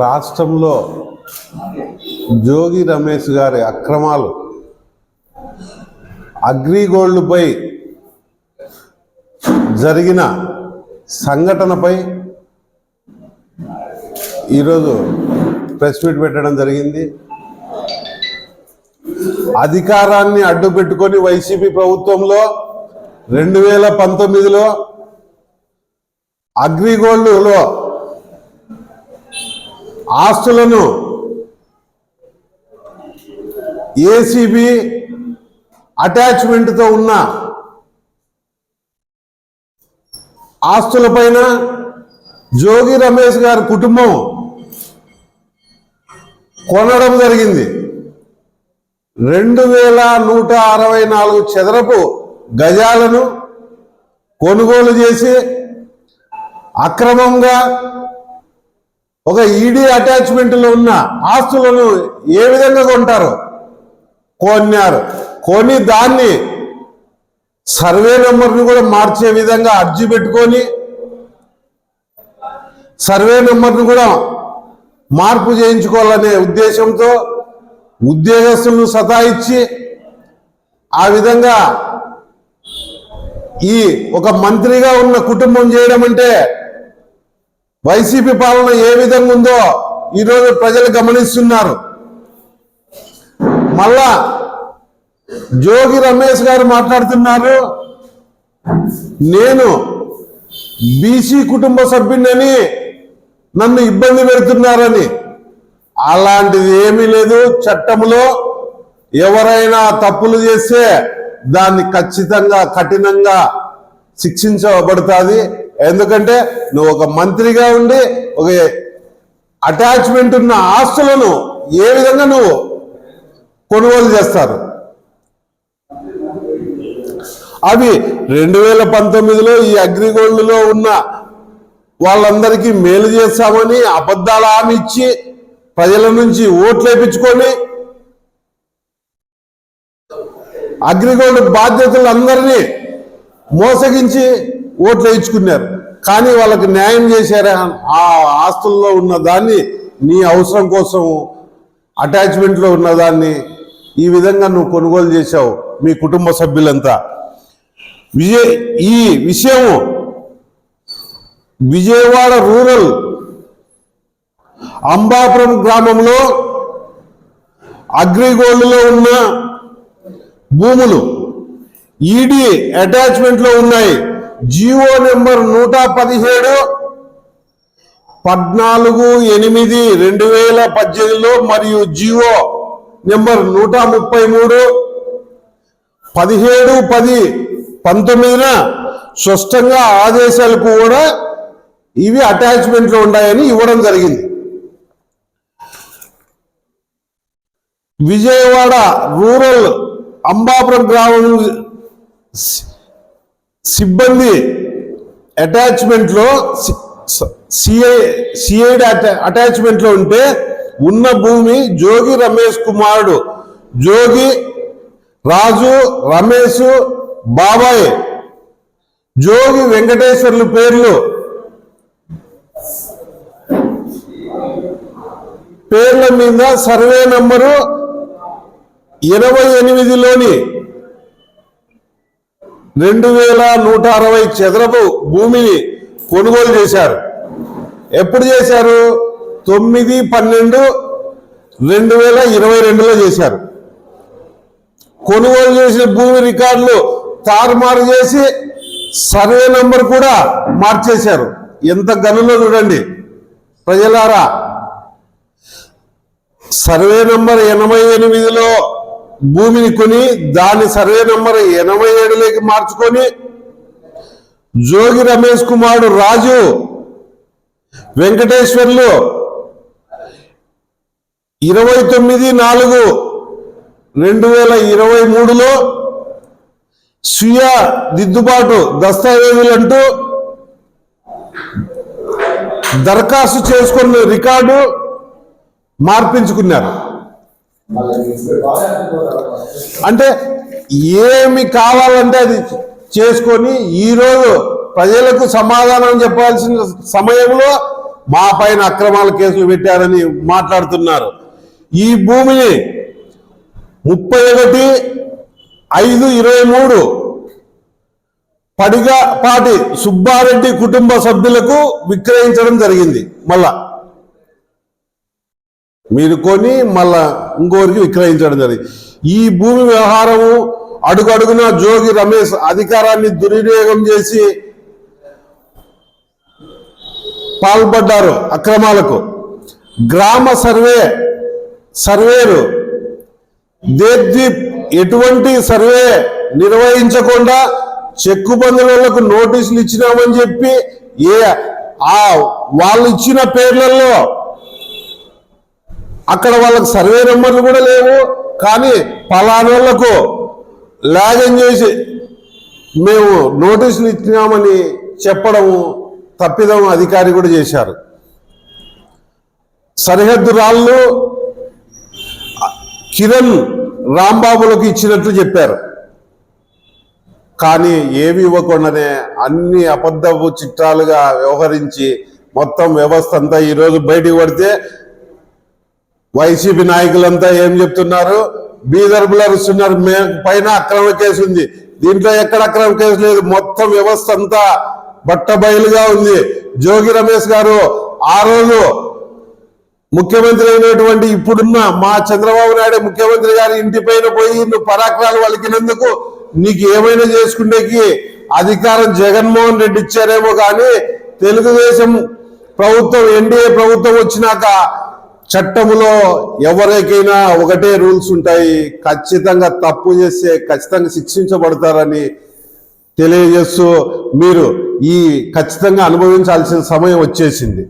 రాష్ట్రంలో జోగి రమేష్ గారి అక్రమాలు అగ్రిగోల్డ్పై జరిగిన సంఘటనపై ఈరోజు ప్రెస్ మీట్ పెట్టడం జరిగింది. అధికారాన్ని అడ్డు పెట్టుకొని వైసీపీ ప్రభుత్వంలో రెండు వేల పంతొమ్మిదిలో అగ్రిగోల్డ్లో ఆస్తులను ఏసీబీ అటాచ్మెంట్తో ఉన్న ఆస్తులపైన జోగి రమేష్ గారి కుటుంబం కొనడం జరిగింది. రెండు వేల నూట అరవై నాలుగు చదరపు గజాలను కొనుగోలు చేసి అక్రమంగా ఒక ఈడీ అటాచ్మెంట్లో ఉన్న ఆస్తులను ఏ విధంగా కొంటారు కొన్నారు. కొని దాన్ని సర్వే నెంబర్ని కూడా మార్చే విధంగా అర్జీ పెట్టుకొని సర్వే నెంబర్ను కూడా మార్పు చేయించుకోవాలనే ఉద్దేశంతో ఉద్యోగస్తులను సతాయించి ఆ విధంగా ఈ ఒక మంత్రిగా ఉన్న కుటుంబం చేయడం అంటే వైసీపీ పాలన ఏ విధంగా ఉందో ఈరోజు ప్రజలు గమనిస్తున్నారు. మళ్ళా జోగి రమేష్ గారు మాట్లాడుతున్నారు. నేను బీసీ కుటుంబ సభ్యుడిని నన్ను ఇబ్బంది పెడుతున్నారని. అలాంటిది ఏమీ లేదు. చట్టంలో ఎవరైనా తప్పులు చేస్తే దాన్ని ఖచ్చితంగా కఠినంగా శిక్షించబడుతుంది. ఎందుకంటే నువ్వు ఒక మంత్రిగా ఉండి ఒక అటాచ్మెంట్ ఉన్న ఆస్తులను ఏ విధంగా నువ్వు కొనుగోలు చేస్తారు? అవి రెండు వేల పంతొమ్మిదిలో ఈ అగ్రిగోల్డ్లో ఉన్న వాళ్ళందరికీ మేలు చేస్తామని అబద్ధాలు హామీ ఇచ్చి ప్రజల నుంచి ఓట్లు వేయించుకొని అగ్రిగోల్డ్ బాధ్యతలందరినీ మోసగించి ఓట్లు వేయించుకున్నారు. కానీ వాళ్ళకి న్యాయం చేశారా? ఆ ఆస్తుల్లో ఉన్న దాన్ని నీ అవసరం కోసం అటాచ్మెంట్లో ఉన్న దాన్ని ఈ విధంగా నువ్వు కొనుగోలు చేశావు మీ కుటుంబ సభ్యులంతా. విజయ ఈ విషయం విజయవాడ రూరల్ అంబాపురం గ్రామంలో అగ్రిగోల్డ్లో ఉన్న భూములు ఈడీ అటాచ్మెంట్లో ఉన్నాయి. జియో నెంబర్ నూట పదిహేడు పద్నాలుగు ఎనిమిది రెండు వేల పద్దెనిమిదిలో మరియు జియో నెంబర్ నూట ముప్పై మూడు పదిహేడు పది పంతొమ్మిదిన స్పష్టంగా ఆదేశాలు కూడా ఇవి అటాచ్మెంట్లో ఉన్నాయని ఇవ్వడం జరిగింది. విజయవాడ రూరల్ అంబాపురం గ్రామం సిబ్బంది అటాచ్మెంట్లో సిఐ సిఐడి అటాచ్మెంట్లో ఉంటే ఉన్న భూమి జోగి రమేష్ కుమారుడు జోగి రాజు రమేష్ బాబాయ్ జోగి వెంకటేశ్వర్లు పేర్లు. పేర్ల మీద సర్వే నంబరు ఇరవై ఎనిమిదిలోని రెండు వేల నూట అరవై చదరపు భూమిని కొనుగోలు చేశారు. ఎప్పుడు చేశారు? తొమ్మిది పన్నెండు రెండు వేల ఇరవై రెండులో చేశారు. కొనుగోలు చేసిన భూమి రికార్డులు తారుమారు చేసి సర్వే నంబర్ కూడా మార్చేశారు. ఎంత గనులో చూడండి. ప్రజలారా సర్వే నంబర్ ఎనభై ఎనిమిదిలో భూమిని కొని దాని సర్వే నంబర్ ఎనభై ఏడులోకి మార్చుకొని జోగి రమేష్ కుమారుడు రాజు వెంకటేశ్వర్లు ఇరవై తొమ్మిది నాలుగు రెండు వేల ఇరవై మూడులో స్వీయ దిద్దుబాటు దస్తావేజులంటూ దరఖాస్తు చేసుకున్న రికార్డు మార్పించుకున్నారు. అంటే ఏమి కావాలంటే అది చేసుకొని ఈరోజు ప్రజలకు సమాధానం చెప్పాల్సిన సమయంలో మా పైన అక్రమాల కేసులు పెట్టారని మాట్లాడుతున్నారు. ఈ భూమిని ముప్పై ఒకటి ఐదు ఇరవై మూడు పడిగపాటి సుబ్బారెడ్డి కుటుంబ సభ్యులకు విక్రయించడం జరిగింది. మళ్ళా మీరు కొని మళ్ళా ఇంకోరికి విక్రయించడం జరిగింది. ఈ భూమి వ్యవహారము అడుగడుగున జోగి రమేష్ అధికారాన్ని దుర్వినియోగం చేసి పాల్పడ్డారు అక్రమాలకు. గ్రామ సర్వే సర్వేలు దేద్వీప్ ఎటువంటి సర్వే నిర్వహించకుండా చెక్కు బంధువులకు నోటీసులు ఇచ్చినామని చెప్పి ఏ ఆ వాళ్ళు ఇచ్చిన పేర్లలో అక్కడ వాళ్ళకి సర్వే నెంబర్లు కూడా లేవు. కానీ పలానోళ్ళకు లాగం చేసి మేము నోటీసులు ఇచ్చినామని చెప్పడము తప్పిదం అధికారి కూడా చేశారు. సరిహద్దు రాళ్ళు కిరణ్ రాంబాబులకు ఇచ్చినట్లు చెప్పారు. కానీ ఏమి ఇవ్వకుండానే అన్ని అబద్ధపు చిట్టాలుగా వ్యవహరించి మొత్తం వ్యవస్థ అంతా ఈరోజు బయటికి పడితే వైసీపీ నాయకులంతా ఏం చెప్తున్నారు? బీదర్ అరుస్తున్నారు మే పైన అక్రమ కేసు ఉంది. దీంట్లో ఎక్కడ అక్రమ కేసు లేదు? మొత్తం వ్యవస్థ అంతా బట్టబయలుగా ఉంది. జోగి రమేష్ గారు ఆ రోజు ముఖ్యమంత్రి అయినటువంటి ఇప్పుడున్న మా చంద్రబాబు నాయుడు ముఖ్యమంత్రి గారి ఇంటి పైన పోయి నువ్వు పరాక్రాలు వలికినందుకు నీకు ఏమైనా చేసుకునేకి అధికారం జగన్మోహన్ రెడ్డి ఇచ్చారేమో కానీ తెలుగుదేశం ప్రభుత్వం ఎన్డీఏ ప్రభుత్వం వచ్చినాక చట్టములో ఎవరికైనా ఒకటే రూల్స్ ఉంటాయి. ఖచ్చితంగా తప్పు చేస్తే ఖచ్చితంగా శిక్షించబడతారని తెలియజేస్తూ మీరు ఈ ఖచ్చితంగా అనుభవించాల్సిన సమయం వచ్చేసింది.